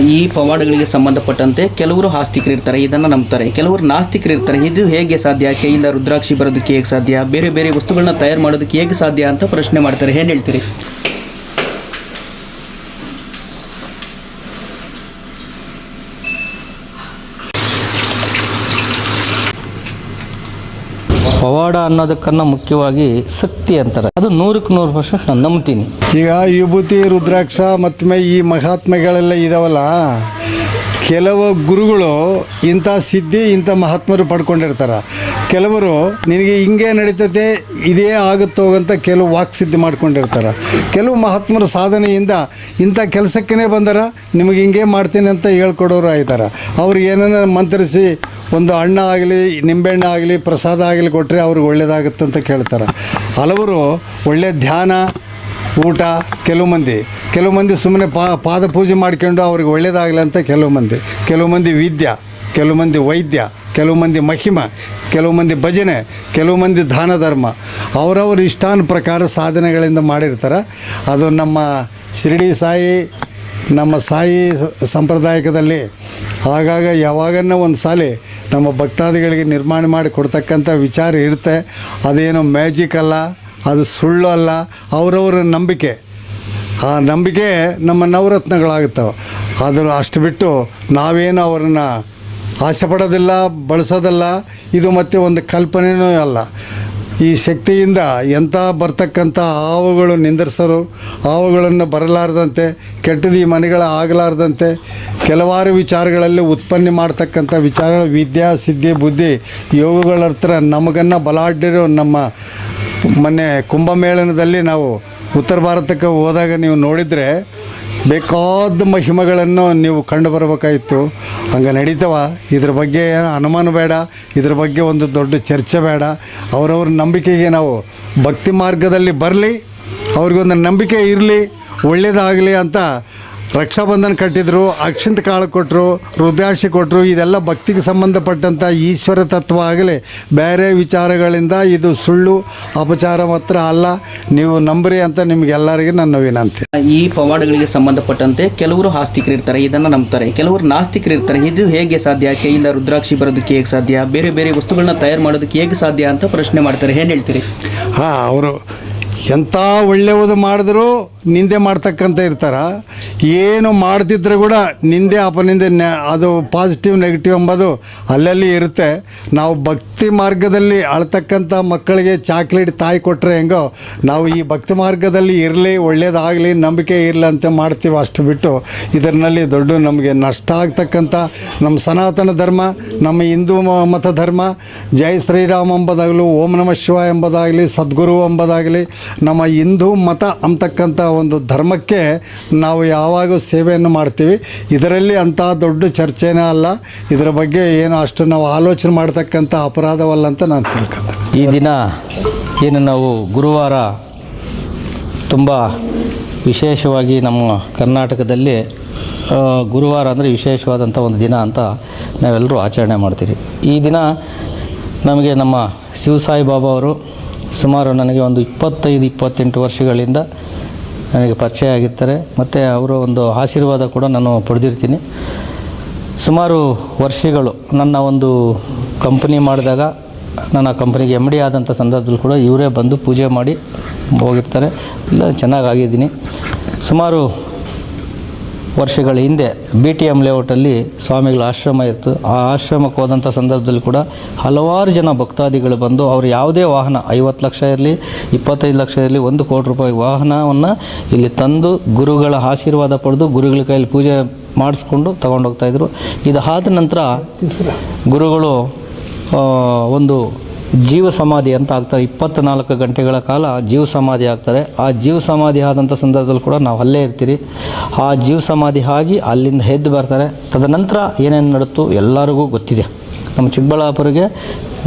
ಈ ಪವಾಡಗಳಿಗೆ ಸಂಬಂಧಪಟ್ಟಂತೆ ಕೆಲವರು ಆಸ್ತಿಕರು ಇರ್ತಾರೆ ಇದನ್ನು ನಂಬ್ತಾರೆ. ಕೆಲವರು ನಾಸ್ತಿಕರು ಇರ್ತಾರೆ ಇದು ಹೇಗೆ ಸಾಧ್ಯ? ಕೈಯಿಂದ ರುದ್ರಾಕ್ಷಿ ಬರೋದಕ್ಕೆ ಹೇಗೆ ಸಾಧ್ಯ? ಬೇರೆ ಬೇರೆ ವಸ್ತುಗಳನ್ನ ತಯಾರು ಮಾಡೋದಕ್ಕೆ ಹೇಗೆ ಸಾಧ್ಯ ಅಂತ ಪ್ರಶ್ನೆ ಮಾಡ್ತಾರೆ. ಏನು ಹೇಳ್ತೀರಿ? ಪವಾಡ ಅನ್ನೋದಕ್ಕನ್ನ ಮುಖ್ಯವಾಗಿ ಶಕ್ತಿ ಅಂತಾರೆ. ಅದು ನೂರಕ್ಕೆ ನೂರು ಪರ್ಸೆಂಟ್ ನಾನು ನಂಬ್ತೀನಿ. ಈಗ ವಿಭೂತಿ, ರುದ್ರಾಕ್ಷ ಮತ್ತೆ ಈ ಮಹಾತ್ಮೆಗಳೆಲ್ಲ ಇದಾವಲ್ಲ ಕೆಲವು ಗುರುಗಳು ಇಂಥ ಸಿದ್ಧಿ, ಇಂಥ ಮಹಾತ್ಮರು ಪಡ್ಕೊಂಡಿರ್ತಾರೆ. ಕೆಲವರು ನಿನಗೆ ಹಿಂಗೆ ನಡೀತದೆ ಇದೇ ಆಗುತ್ತೋ ಅಂತ ಕೆಲವು ವಾಕ್ ಸಿದ್ಧಿ ಮಾಡ್ಕೊಂಡಿರ್ತಾರೆ. ಕೆಲವು ಮಹಾತ್ಮರ ಸಾಧನೆಯಿಂದ ಇಂಥ ಕೆಲಸಕ್ಕೇ ಬಂದಾರ, ನಿಮಗೆ ಹಿಂಗೆ ಮಾಡ್ತೀನಿ ಅಂತ ಹೇಳ್ಕೊಡೋರು ಆಯ್ತಾರೆ. ಅವ್ರು ಏನನ್ನ ಮಂತ್ರಿಸಿ ಒಂದು ಅಣ್ಣ ಆಗಲಿ, ನಿಂಬೆಹಣ್ಣು ಆಗಲಿ, ಪ್ರಸಾದ ಆಗಲಿ ಕೊಟ್ಟರೆ ಅವ್ರಿಗೆ ಒಳ್ಳೇದಾಗುತ್ತೆ ಅಂತ ಕೇಳ್ತಾರೆ. ಹಲವರು ಒಳ್ಳೆಯ ಧ್ಯಾನ ಊಟ ಕೆಲವು ಮಂದಿ. ಕೆಲವು ಮಂದಿ ಸುಮ್ಮನೆ ಪಾ, ಪಾದ ಪೂಜೆ ಮಾಡ್ಕೊಂಡು ಅವ್ರಿಗೆ ಒಳ್ಳೇದಾಗಲಿ ಅಂತ ಕೆಲವು ಮಂದಿ. ಕೆಲವು ಮಂದಿ ವಿದ್ಯ, ಕೆಲವು ಮಂದಿ ವೈದ್ಯ, ಕೆಲವು ಮಂದಿ ಮಹಿಮ, ಕೆಲವು ಮಂದಿ ಭಜನೆ, ಕೆಲವು ಮಂದಿ ದಾನ ಧರ್ಮ. ಅವರವ್ರ ಇಷ್ಟಾನ ಪ್ರಕಾರ ಸಾಧನೆಗಳಿಂದ ಮಾಡಿರ್ತಾರೆ. ಅದು ನಮ್ಮ ಶಿರಡಿ ಸಾಯಿ, ನಮ್ಮ ಸಾಯಿ ಸಂಪ್ರದಾಯಕದಲ್ಲಿ ಆಗಾಗ ಯಾವಾಗನ್ನ ಒಂದು ಸಾಲಿ ನಮ್ಮ ಭಕ್ತಾದಿಗಳಿಗೆ ನಿರ್ಮಾಣ ಮಾಡಿ ಕೊಡ್ತಕ್ಕಂಥ ವಿಚಾರ ಇರುತ್ತೆ. ಅದೇನು ಮ್ಯಾಜಿಕ್ ಅಲ್ಲ. ಅದು ಸುಳ್ಳು ಅಲ್ಲ, ಅವರವರ ನಂಬಿಕೆ. ಆ ನಂಬಿಕೆ ನಮ್ಮ ನವರತ್ನಗಳಾಗುತ್ತವೆ. ಆದರೂ ಅಷ್ಟು ಬಿಟ್ಟು ನಾವೇನು ಅವರನ್ನು ಆಸೆ ಪಡೋದಿಲ್ಲ ಬಳಸೋದಲ್ಲ, ಇದು ಮತ್ತೆ ಒಂದು ಕಲ್ಪನೆಯೂ ಅಲ್ಲ. ಈ ಶಕ್ತಿಯಿಂದ ಎಂಥ ಬರ್ತಕ್ಕಂಥ ಹಾವುಗಳು ನಿಂದಿರ್ಸೋರು, ಹಾವುಗಳನ್ನು ಬರಲಾರ್ದಂತೆ, ಕೆಟ್ಟದ್ದು ಈ ಮನೆಗಳ ಆಗಲಾರ್ದಂತೆ, ಕೆಲವಾರು ವಿಚಾರಗಳಲ್ಲಿ ಉತ್ಪನ್ನ ಮಾಡ್ತಕ್ಕಂಥ ವಿಚಾರಗಳು ವಿದ್ಯಾ, ಸಿದ್ಧಿ, ಬುದ್ಧಿ, ಯೋಗಗಳ ಹತ್ರ ನಮಗನ್ನು ಬಲಾಢ್ಯರು ನಮ್ಮ ಮೊನ್ನೆ ಕುಂಭಮೇಳನದಲ್ಲಿ ನಾವು ಉತ್ತರ ಭಾರತಕ್ಕೆ ಹೋದಾಗ ನೀವು ನೋಡಿದರೆ ಬೇಕಾದ ಮಹಿಮೆಗಳನ್ನು ನೀವು ಕಂಡು ಬರಬೇಕಾಯಿತು ಹಂಗೆ ನಡೀತವ. ಇದ್ರ ಬಗ್ಗೆ ಅನುಮಾನ ಬೇಡ. ಇದ್ರ ಬಗ್ಗೆ ಒಂದು ದೊಡ್ಡ ಚರ್ಚೆ ಬೇಡ. ಅವರವ್ರ ನಂಬಿಕೆಗೆ ನಾವು ಭಕ್ತಿ ಮಾರ್ಗದಲ್ಲಿ ಬರಲಿ. ಅವ್ರಿಗೊಂದು ನಂಬಿಕೆ ಇರಲಿ. ಒಳ್ಳೆಯದಾಗಲಿ ಅಂತ ರಕ್ಷಾಬಂಧನ ಕಟ್ಟಿದ್ರು ಅಕ್ಷಿಂತ ಕಾಳು ಕೊಟ್ಟರು ರುದ್ರಾಕ್ಷಿ ಕೊಟ್ಟರು ಇದೆಲ್ಲ ಭಕ್ತಿಗೆ ಸಂಬಂಧಪಟ್ಟಂಥ ಈಶ್ವರ ತತ್ವ ಆಗಲಿ. ಬೇರೆ ವಿಚಾರಗಳಿಂದ ಇದು ಸುಳ್ಳು ಅಪಚಾರ ಮಾತ್ರ ಅಲ್ಲ. ನೀವು ನಂಬ್ರಿ ಅಂತ ನಿಮಗೆಲ್ಲರಿಗೂ ನನ್ನ ವಿನಂತಿ. ಈ ಪವಾಡಗಳಿಗೆ ಸಂಬಂಧಪಟ್ಟಂತೆ ಕೆಲವರು ಆಸ್ತಿಕರು ಇರ್ತಾರೆ ಇದನ್ನು ನಂಬ್ತಾರೆ. ಕೆಲವರು ನಾಸ್ತಿಕರು ಇರ್ತಾರೆ ಇದು ಹೇಗೆ ಸಾಧ್ಯ? ಕೈಯಿಂದ ರುದ್ರಾಕ್ಷಿ ಬರೋದಕ್ಕೆ ಹೇಗೆ ಸಾಧ್ಯ? ಬೇರೆ ಬೇರೆ ವಸ್ತುಗಳನ್ನ ತಯಾರು ಮಾಡೋದಕ್ಕೆ ಹೇಗೆ ಸಾಧ್ಯ ಅಂತ ಪ್ರಶ್ನೆ ಮಾಡ್ತಾರೆ. ಏನು ಹೇಳ್ತೀರಿ? ಹಾಂ ಅವರು ಎಂಥ ಒಳ್ಳೆಯದು ಮಾಡಿದ್ರು ನಿಂದೆ ಮಾಡ್ತಕ್ಕಂಥ ಇರ್ತಾರೆ. ಏನು ಮಾಡ್ತಿದ್ರೆ ಕೂಡ ನಿಂದೆ ಅಪನಿಂದೆ ನೆ- ಅದು ಪಾಸಿಟಿವ್ ನೆಗೆಟಿವ್ ಎಂಬುದು ಅಲ್ಲಲ್ಲಿ ಇರುತ್ತೆ. ನಾವು ಭಕ್ತಿ ಮಾರ್ಗದಲ್ಲಿ ಅಳ್ತಕ್ಕಂಥ ಮಕ್ಕಳಿಗೆ ಚಾಕ್ಲೇಟ್ ತಾಯಿ ಕೊಟ್ಟರೆ ಹೆಂಗೋ, ನಾವು ಈ ಭಕ್ತಿ ಮಾರ್ಗದಲ್ಲಿ ಇರಲಿ, ಒಳ್ಳೇದಾಗಲಿ, ನಂಬಿಕೆ ಇರಲಿ ಅಂತ ಮಾಡ್ತೀವಿ ಅಷ್ಟು ಬಿಟ್ಟು ಇದರಲ್ಲಿ ದೊಡ್ಡ ನಮಗೆ ನಷ್ಟ ಆಗ್ತಕ್ಕಂಥ ನಮ್ಮ ಸನಾತನ ಧರ್ಮ, ನಮ್ಮ ಹಿಂದೂ ಮತ ಧರ್ಮ, ಜೈ ಶ್ರೀರಾಮ್ ಎಂಬುದಾಗಲಿ, ಓಂ ನಮಃ ಶಿವ ಎಂಬುದಾಗಲಿ, ಸದ್ಗುರು ಎಂಬುದಾಗಲಿ ನಮ್ಮ ಹಿಂದೂ ಮತ ಅಂತಕ್ಕಂಥ ಒಂದು ಧರ್ಮಕ್ಕೆ ನಾವು ಯಾವಾಗ ಸೇವೆಯನ್ನು ಮಾಡ್ತೀವಿ. ಇದರಲ್ಲಿ ಅಂಥ ದೊಡ್ಡ ಚರ್ಚೆನೇ ಅಲ್ಲ. ಇದರ ಬಗ್ಗೆ ಏನು ಅಷ್ಟು ನಾವು ಆಲೋಚನೆ ಮಾಡ್ತಕ್ಕಂಥ ಅಪರಾಧವಲ್ಲ ಅಂತ ನಾನು ತಿಳ್ಕೊಂಡೆ. ಈ ದಿನ ಏನು ನಾವು ಗುರುವಾರ ತುಂಬ ವಿಶೇಷವಾಗಿ ನಮ್ಮ ಕರ್ನಾಟಕದಲ್ಲಿ ಗುರುವಾರ ಅಂದರೆ ವಿಶೇಷವಾದಂಥ ಒಂದು ದಿನ ಅಂತ ನಾವೆಲ್ಲರೂ ಆಚರಣೆ ಮಾಡ್ತೀರಿ. ಈ ದಿನ ನಮಗೆ ನಮ್ಮ ಶಿವಸಾಯಿ ಬಾಬಾ ಅವರು ಸುಮಾರು ನನಗೆ ಒಂದು ಇಪ್ಪತ್ತೈದು, ಇಪ್ಪತ್ತೆಂಟು ವರ್ಷಗಳಿಂದ ನನಗೆ ಪರಿಚಯ ಆಗಿರ್ತಾರೆ. ಮತ್ತು ಅವರ ಒಂದು ಆಶೀರ್ವಾದ ಕೂಡ ನಾನು ಪಡೆದಿರ್ತೀನಿ. ಸುಮಾರು ವರ್ಷಗಳು ನನ್ನ ಒಂದು ಕಂಪನಿ ಮಾಡಿದಾಗ ನನ್ನ ಕಂಪ್ನಿಗೆ ಎಂ ಡಿ ಆದಂಥ ಸಂದರ್ಭದಲ್ಲಿ ಕೂಡ ಇವರೇ ಬಂದು ಪೂಜೆ ಮಾಡಿ ಹೋಗಿರ್ತಾರೆ. ಇಲ್ಲ ಚೆನ್ನಾಗಾಗಿದ್ದೀನಿ ಸುಮಾರು ವರ್ಷಗಳ ಹಿಂದೆ ಬಿ ಟಿ ಎಂ ಲೇಔಟಲ್ಲಿ ಸ್ವಾಮಿಗಳ ಆಶ್ರಮ ಇತ್ತು. ಆ ಆಶ್ರಮಕ್ಕೆ ಹೋದಂಥ ಸಂದರ್ಭದಲ್ಲಿ ಕೂಡ ಹಲವಾರು ಜನ ಭಕ್ತಾದಿಗಳು ಬಂದು ಅವರು ಯಾವುದೇ ವಾಹನ, ಐವತ್ತು ಲಕ್ಷ ಇರಲಿ, ಇಪ್ಪತ್ತೈದು ಲಕ್ಷ ಇರಲಿ, ಒಂದು ಕೋಟಿ ರೂಪಾಯಿ ವಾಹನವನ್ನು ಇಲ್ಲಿ ತಂದು ಗುರುಗಳ ಆಶೀರ್ವಾದ ಪಡೆದು ಗುರುಗಳ ಕೈಯಲ್ಲಿ ಪೂಜೆ ಮಾಡಿಸ್ಕೊಂಡು ತಗೊಂಡೋಗ್ತಾಯಿದ್ರು ಇದಾದ ನಂತರ ಗುರುಗಳು ಒಂದು ಜೀವ ಸಮಾಧಿ ಅಂತ ಆಗ್ತಾರೆ. ಇಪ್ಪತ್ತ್ನಾಲ್ಕು ಗಂಟೆಗಳ ಕಾಲ ಜೀವ ಸಮಾಧಿ ಆಗ್ತಾರೆ ಆ ಜೀವ ಸಮಾಧಿ ಆದಂಥ ಸಂದರ್ಭದಲ್ಲಿ ಕೂಡ ನಾವು ಅಲ್ಲೇ ಇರ್ತೀರಿ. ಆ ಜೀವ ಸಮಾಧಿ ಆಗಿ ಅಲ್ಲಿಂದ ಎದ್ದು ಬರ್ತಾರೆ. ತದನಂತರ ಏನೇನು ನಡುತ್ತೋ ಎಲ್ಲರಿಗೂ ಗೊತ್ತಿದೆ. ನಮ್ಮ ಚಿಕ್ಕಬಳ್ಳಾಪುರಿಗೆ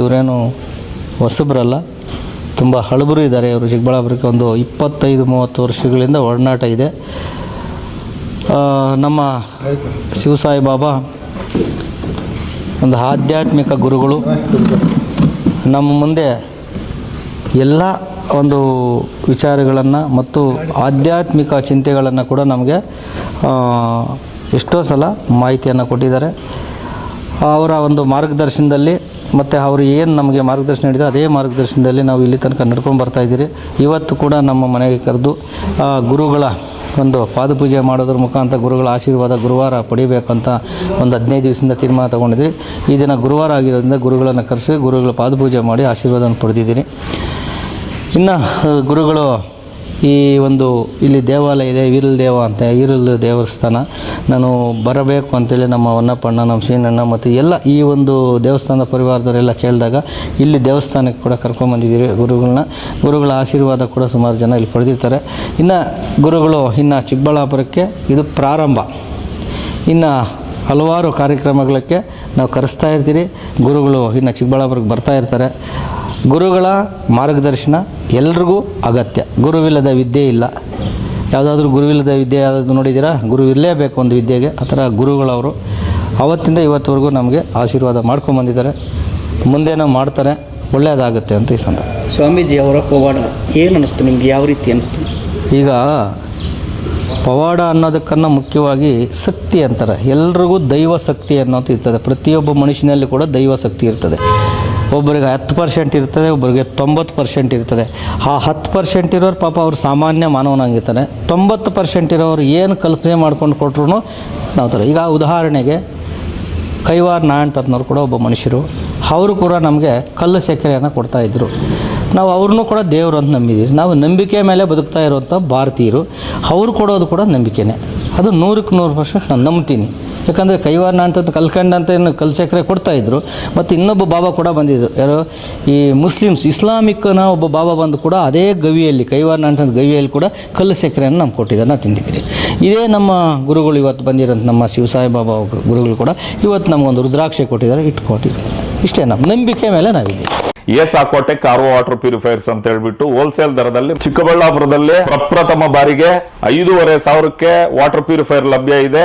ಇವರೇನು ಹೊಸಬ್ರಲ್ಲ, ತುಂಬ ಹಳಬರು ಇದ್ದಾರೆ ಇವರು ಚಿಕ್ಕಬಳ್ಳಾಪುರಕ್ಕೆ. ಒಂದು ಇಪ್ಪತ್ತೈದು, ಮೂವತ್ತು ವರ್ಷಗಳಿಂದ ಒಡನಾಟ ಇದೆ. ನಮ್ಮ ಶಿವಸಾಯಿ ಬಾಬಾ, ಒಂದು ಆಧ್ಯಾತ್ಮಿಕ ಗುರುಗಳು ನಮ್ಮ ಮುಂದೆ ಎಲ್ಲ ಒಂದು ವಿಚಾರಗಳನ್ನು ಮತ್ತು ಆಧ್ಯಾತ್ಮಿಕ ಚಿಂತೆಗಳನ್ನು ಕೂಡ ನಮಗೆ ಎಷ್ಟೋ ಸಲ ಮಾಹಿತಿಯನ್ನು ಕೊಟ್ಟಿದ್ದಾರೆ. ಅವರ ಒಂದು ಮಾರ್ಗದರ್ಶನದಲ್ಲಿ ಮತ್ತು ಅವರು ಏನು ನಮಗೆ ಮಾರ್ಗದರ್ಶನ ನೀಡಿದೆ ಅದೇ ಮಾರ್ಗದರ್ಶನದಲ್ಲಿ ನಾವು ಇಲ್ಲಿ ತನಕ ನಡ್ಕೊಂಡು ಬರ್ತಾ ಇದ್ದೀರಿ. ಇವತ್ತು ಕೂಡ ನಮ್ಮ ಮನೆಗೆ ಕರೆದು ಗುರುಗಳ ಒಂದು ಪಾದಪೂಜೆ ಮಾಡೋದ್ರ ಮುಖಾಂತರ ಗುರುಗಳ ಆಶೀರ್ವಾದ ಗುರುವಾರ ಪಡಿಬೇಕಂತ ಒಂದು ಹದಿನೈದು ದಿವಸದಿಂದ ತೀರ್ಮಾನ ತೊಗೊಂಡಿದ್ವಿ. ಈ ದಿನ ಗುರುವಾರ ಆಗಿರೋದ್ರಿಂದ ಗುರುಗಳನ್ನು ಕರೆಸಿ ಗುರುಗಳ ಪಾದಪೂಜೆ ಮಾಡಿ ಆಶೀರ್ವಾದವನ್ನು ಪಡೆದಿದ್ದೀನಿ. ಇನ್ನು, ಗುರುಗಳು ಈ ಒಂದು ಇಲ್ಲಿ ದೇವಾಲಯ ಇದೆ ವೀರಲ್ ದೇವ ಅಂತ ವೀರಲ್ ದೇವಸ್ಥಾನ. ನಾನು ಬರಬೇಕು ಅಂತೇಳಿ ನಮ್ಮ ಹೊನ್ನಪ್ಪಣ್ಣ ನಮ್ಮ ಶ್ರೀನಣ್ಣ ಮತ್ತು ಎಲ್ಲ ಈ ಒಂದು ದೇವಸ್ಥಾನದ ಪರಿವಾರದವರೆಲ್ಲ ಕೇಳಿದಾಗ ಇಲ್ಲಿ ದೇವಸ್ಥಾನಕ್ಕೆ ಕೂಡ ಕರ್ಕೊಂಬಂದಿದ್ದೀರಿ ಗುರುಗಳನ್ನ, ಗುರುಗಳ ಆಶೀರ್ವಾದ ಕೂಡ ಸುಮಾರು ಜನ ಇಲ್ಲಿ ಪಡೆದಿರ್ತಾರೆ. ಇನ್ನು ಗುರುಗಳು, ಇನ್ನು ಚಿಕ್ಕಬಳ್ಳಾಪುರಕ್ಕೆ ಇದು ಪ್ರಾರಂಭ. ಇನ್ನು ಹಲವಾರು ಕಾರ್ಯಕ್ರಮಗಳಕ್ಕೆ ನಾವು ಕರೆಸ್ತಾ ಇರ್ತೀರಿ. ಗುರುಗಳು ಇನ್ನು ಚಿಕ್ಕಬಳ್ಳಾಪುರಕ್ಕೆ ಬರ್ತಾ ಇರ್ತಾರೆ. ಗುರುಗಳ ಮಾರ್ಗದರ್ಶನ ಎಲ್ರಿಗೂ ಅಗತ್ಯ. ಗುರುವಿಲ್ಲದ ವಿದ್ಯೆ ಇಲ್ಲ. ಯಾವುದಾದ್ರೂ ಗುರುವಿಲ್ಲದ ವಿದ್ಯೆ ಯಾವುದು ನೋಡಿದ್ದೀರಾ? ಗುರು ಇರಲೇಬೇಕು ಒಂದು ವಿದ್ಯೆಗೆ. ಆ ಥರ ಗುರುಗಳವರು ಅವತ್ತಿಂದ ಇವತ್ತುವರೆಗೂ ನಮಗೆ ಆಶೀರ್ವಾದ ಮಾಡ್ಕೊಂಬಂದಿದ್ದಾರೆ ಮುಂದೇನೋ ಮಾಡ್ತಾರೆ ಒಳ್ಳೆಯದಾಗುತ್ತೆ ಅಂತ ಈ ಸಂದರ್ಭ. ಸ್ವಾಮೀಜಿ ಅವರ ಪವಾಡ ಏನು ಅನಿಸ್ತು ನಿಮ್ಗೆ? ಯಾವ ರೀತಿ ಅನಿಸ್ತು? ಈಗ ಪವಾಡ ಅನ್ನೋದಕ್ಕನ್ನು ಮುಖ್ಯವಾಗಿ ಶಕ್ತಿ ಅಂತಾರೆ. ಎಲ್ರಿಗೂ ದೈವ ಶಕ್ತಿ ಅನ್ನೋದು ಇರ್ತದೆ. ಪ್ರತಿಯೊಬ್ಬ ಮನುಷ್ಯನಲ್ಲಿ ಕೂಡ ದೈವ ಶಕ್ತಿ ಇರ್ತದೆ. ಒಬ್ಬರಿಗೆ ಹತ್ತು ಪರ್ಸೆಂಟ್ ಇರ್ತದೆ, ಒಬ್ಬರಿಗೆ ತೊಂಬತ್ತು ಪರ್ಸೆಂಟ್ ಇರ್ತದೆ. ಆ ಹತ್ತು ಪರ್ಸೆಂಟ್ ಇರೋರು ಪಾಪ ಅವ್ರು ಸಾಮಾನ್ಯ ಮಾನವನಾಗಿರ್ತಾನೆ ತೊಂಬತ್ತು ಪರ್ಸೆಂಟ್ ಇರೋರು ಏನು ಕಲ್ಪನೆ ಮಾಡ್ಕೊಂಡು ಕೊಟ್ರು ನಾವು ಥರ ಈಗ ಉದಾಹರಣೆಗೆ, ಕೈವಾರ ನಾರಾಯಣ್ ತತ್ನವ್ರು ಕೂಡ ಒಬ್ಬ ಮನುಷ್ಯರು. ಅವರು ಕೂಡ ನಮಗೆ ಕಲ್ಲು ಸಕ್ಕರೆಯನ್ನು ಕೊಡ್ತಾಯಿದ್ರು ನಾವು ಅವ್ರನ್ನೂ ಕೂಡ ದೇವರು ಅಂತ ನಂಬಿದ್ದೀವಿ ನಾವು ನಂಬಿಕೆ ಮೇಲೆ ಬದುಕ್ತಾ ಇರುವಂಥ ಭಾರತೀಯರು. ಅವರು ಕೊಡೋದು ಕೂಡ ನಂಬಿಕೆನೇ. ಅದು ನೂರಕ್ಕೆ ನೂರು ಪರ್ಸೆಂಟ್ ನಾನು ನಂಬ್ತೀನಿ. ಯಾಕಂದರೆ ಕೈವಾರ ಕಲ್ಕಂಡಂತ ಕಲ್ಕಂಡ ಅಂತ ಏನು ಕಲ್ಲು ಕೊಡ್ತಾ ಕೊಡ್ತಾಯಿದ್ರು ಮತ್ತು ಇನ್ನೊಬ್ಬ ಬಾಬಾ ಕೂಡ ಬಂದಿದ್ದರು ಯಾರು? ಈ ಮುಸ್ಲಿಮ್ಸ್, ಇಸ್ಲಾಮಿಕ್ನ ಒಬ್ಬ ಬಾಬಾ ಬಂದು ಕೂಡ ಅದೇ ಗವಿಯಲ್ಲಿ ಕೈವಾರ ನಾಣ್ತದ ಗವಿಯಲ್ಲಿ ಕೂಡ ಕಲ್ಲು ಸಕ್ಕರೆಯನ್ನು ನಮ್ಗೆ ಕೊಟ್ಟಿದ್ದಾರೆ, ನಾವು ತಿಂದಿದ್ದೀರಿ. ಇದೇ ನಮ್ಮ ಗುರುಗಳು ಇವತ್ತು ಬಂದಿರೋಂಥ ನಮ್ಮ ಶಿವಸಾಯಿ ಬಾಬಾ ಗುರುಗಳು ಕೂಡ ಇವತ್ತು ನಮಗೊಂದು ರುದ್ರಾಕ್ಷಿ ಕೊಟ್ಟಿದ್ದಾರೆ, ಇಟ್ಕೊಟ್ಟಿದ್ದಾರೆ. ಇಷ್ಟೇ ನಮ್ಮ ನಂಬಿಕೆ ಮೇಲೆ ನಾವಿದ್ದೀವಿ. ಎಸ್ ಆಕೋಟೆ ಕಾರ್ ವಾಟರ್ ಪ್ಯೂರಿಫೈರ್ಸ್ ಅಂತ ಹೇಳ್ಬಿಟ್ಟು ಹೋಲ್ಸೇಲ್ ದರದಲ್ಲಿ ಚಿಕ್ಕಬಳ್ಳಾಪುರದಲ್ಲಿ ಪ್ರಪ್ರಥಮ ಬಾರಿಗೆ ಐದೂವರೆ ಸಾವಿರಕ್ಕೆ ವಾಟರ್ ಪ್ಯೂರಿಫೈರ್ ಲಭ್ಯ ಇದೆ.